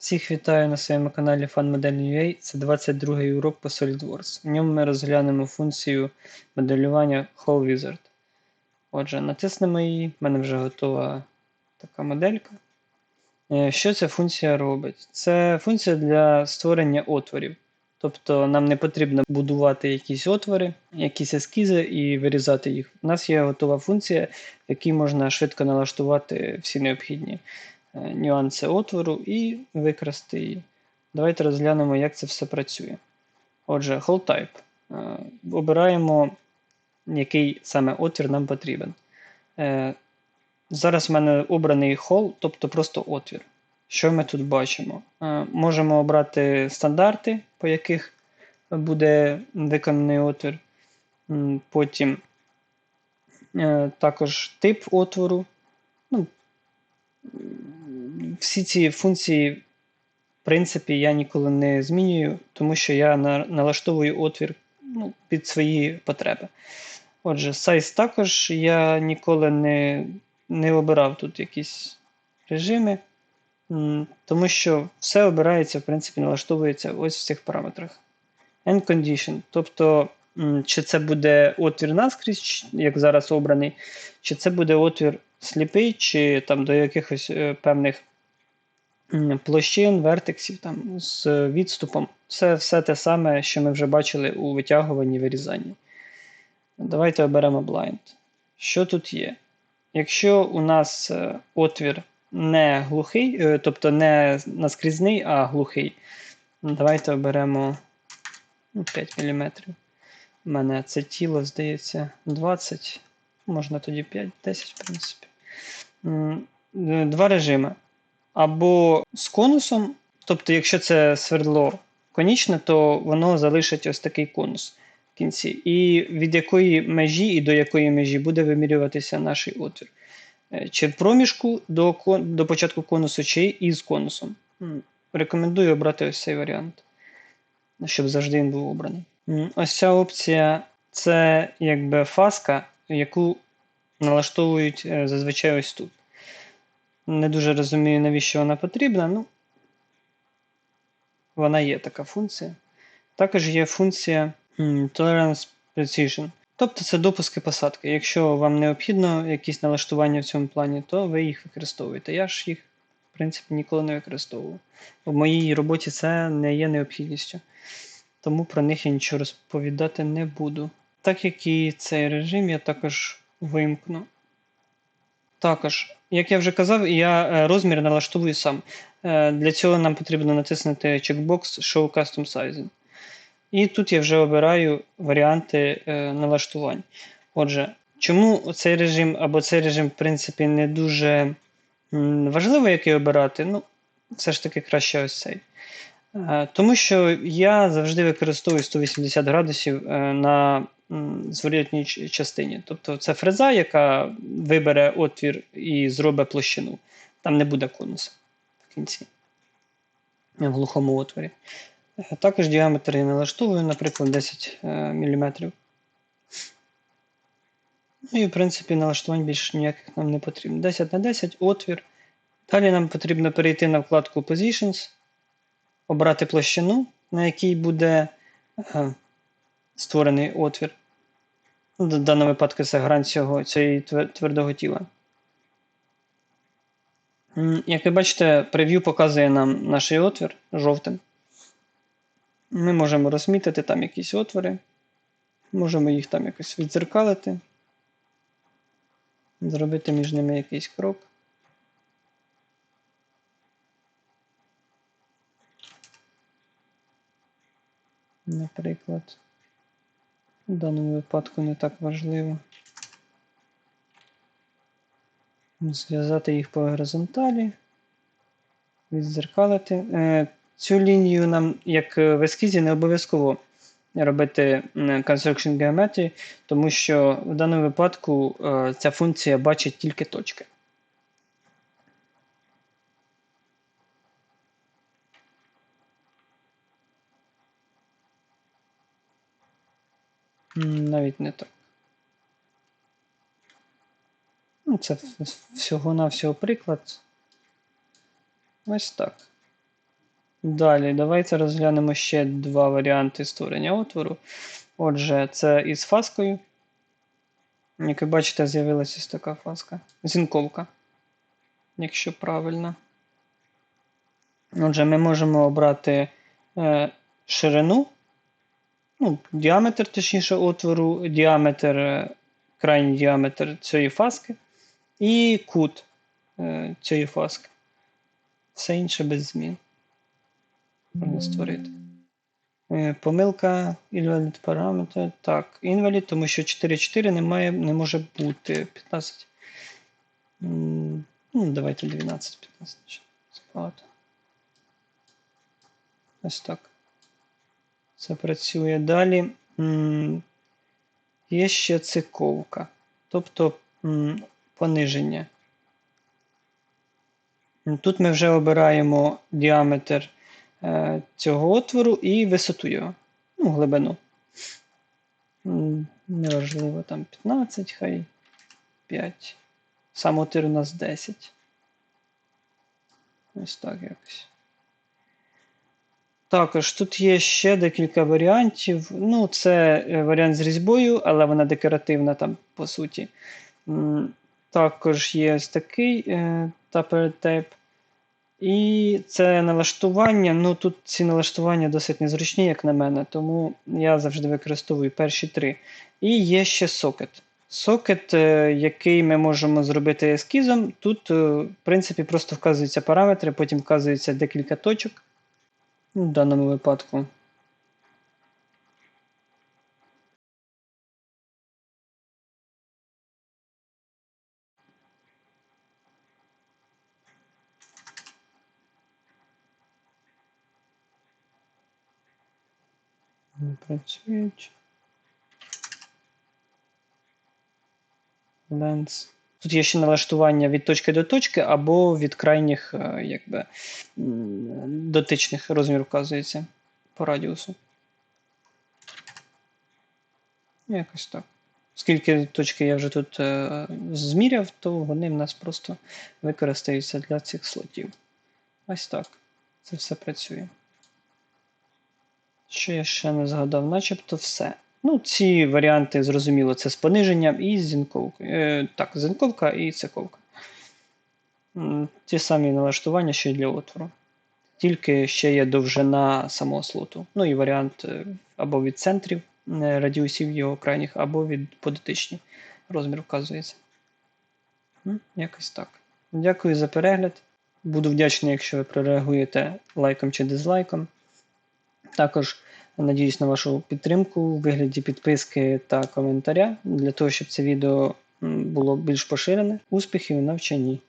Всіх вітаю на своєму каналі FunModel.ua. Це 22-й урок по SolidWorks. В ньому ми розглянемо функцію моделювання Hole Wizard. Отже, натиснемо її, в мене вже готова така моделька. Е, Що ця функція робить? Це функція для створення отворів. Тобто нам не потрібно будувати якісь отвори, якісь ескізи і вирізати їх. У нас є готова функція, в якій можна швидко налаштувати всі необхідні нюанси отвору і викрасти її. Давайте розглянемо, як це все працює. Отже, hole type. Е, Обираємо, який саме отвір нам потрібен. Е, Зараз в мене обраний hole, тобто просто отвір. Що ми тут бачимо? Е, Можемо обрати стандарти, по яких буде виконаний отвір. Потім е, також тип отвору. Ну, Всі ці функції, в принципі, я ніколи не змінюю, тому що я на- налаштовую отвір ну, під свої потреби. Отже, size також я ніколи не, не обирав тут якісь режими. Тому що все обирається, в принципі, налаштовується ось в цих параметрах. End condition. Тобто, чи це буде отвір наскрізь, як зараз обраний, чи це буде отвір сліпий, чи там до якихось е, певних площин, вертексів там, з відступом. Це все те саме, що ми вже бачили у витягуванні вирізанні. Давайте оберемо blind. Що тут є? Якщо у нас е, отвір не глухий, е, тобто не наскрізний, а глухий, давайте оберемо ну, 5 мм. У мене це тіло, здається, 20, можна тоді 5, 10, в принципі. Е, Два режими. Або з конусом, тобто, якщо це свердло конічне, то воно залишить ось такий конус в кінці. І від якої межі і до якої межі буде вимірюватися наш отвір. Е, Чи в проміжку до, до початку конусу, чи із конусом. Рекомендую обрати ось цей варіант, щоб завжди він був обраний. Ось ця опція це якби фаска, яку налаштовують е, зазвичай ось тут. Не дуже розумію, навіщо вона потрібна. Ну, вона є така функція. Також є функція Tolerance Precision. Тобто це допуски посадки. Якщо вам необхідно якісь налаштування в цьому плані, то ви їх використовуєте. Я ж їх, в принципі, ніколи не використовував. В моїй роботі це не є необхідністю. Тому про них я нічого розповідати не буду. Так як і цей режим я також вимкну. Також, як я вже казав, я е, розмір налаштовую сам. Е, Для цього нам потрібно натиснути чекбокс Show Custom Sizing. І тут я вже обираю варіанти е, налаштувань. Отже, чому цей режим або цей режим, в принципі, не дуже важливо, який обирати, ну, все ж таки краще ось цей. Тому що я завжди використовую 180 градусів на зворотній частині. Тобто це фреза, яка вибере отвір і зробить площину. Там не буде конуса в кінці, в глухому отворі. Е, Також діаметр я налаштовую, наприклад, 10 мм. Ну і, в принципі, налаштувань більше ніяких нам не потрібно. 10 на 10 отвір. Далі нам потрібно перейти на вкладку Positions, обрати площину, на якій буде е, створений отвір. В даному випадку це грань цього, цієї твердого тіла. Як ви бачите, прев'ю показує нам наш отвір жовтим. Ми можемо розмітити там якісь отвори, можемо їх там якось відзеркалити, зробити між ними якийсь крок. Наприклад, в даному випадку не так важливо. Зв'язати їх по горизонталі, відзеркалити. Е, Цю лінію нам, як е, в ескізі, не обов'язково робити м, Construction Geometry, тому що в даному випадку е, ця функція бачить тільки точки. Навіть не так. Ну, це всього-навсього приклад. Ось так. Далі, давайте розглянемо ще два варіанти створення отвору. Отже, це із фаскою. Як ви бачите, з'явилася ось така фаска. Зінковка, якщо правильно. Отже, ми можемо обрати е, ширину, ну, діаметр, точніше, отвору, діаметр, е, крайній діаметр цієї фаски і кут е, цієї фаски. Все інше без змін. Можна створити. Е, Помилка invalid параметр. Так, invalid, тому що 4,4 немає, не може бути 15. Ну, давайте 12, 15. Ось так. Це працює далі. Є ще циковка, тобто пониження. Тут ми вже обираємо діаметр е, цього отвору і висоту його, ну, глибину. Неважливо, там 15, хай 5. Сам отвір у нас 10. Ось так якось. Також тут є ще декілька варіантів. Ну, це е, варіант з різьбою, але вона декоративна там, по суті. Також є ось такий Tape. І це налаштування. Ну, тут ці налаштування досить незручні, як на мене, тому я завжди використовую перші три. І є ще сокет. Сокет, е, який ми можемо зробити ескізом. Тут, е, в принципі, просто вказуються параметри, потім вказується декілька точок. Ну, В даному випадку. Не Працюють. Lens. Тут є ще налаштування від точки до точки або від крайніх е, якби, дотичних розмір вказується по радіусу. Якось так. Скільки точки я вже тут е, зміряв, то вони в нас просто використаються для цих слотів. Ось так. Це все працює. Що я ще не згадав, начебто все. Ну, ці варіанти, зрозуміло, це з пониженням і з зінковкою. Е, так, зінковка і циковка. Ті самі налаштування, що й для отвору. Тільки ще є довжина самого слоту. Ну і варіант е, або від центрів е, радіусів його крайніх, або від подотичні. Розмір вказується. Якось так. Дякую за перегляд. Буду вдячний, якщо ви прореагуєте лайком чи дизлайком. Також надіюсь на вашу підтримку у вигляді підписки та коментаря для того, щоб це відео було більш поширене. Успіхів у навчанні!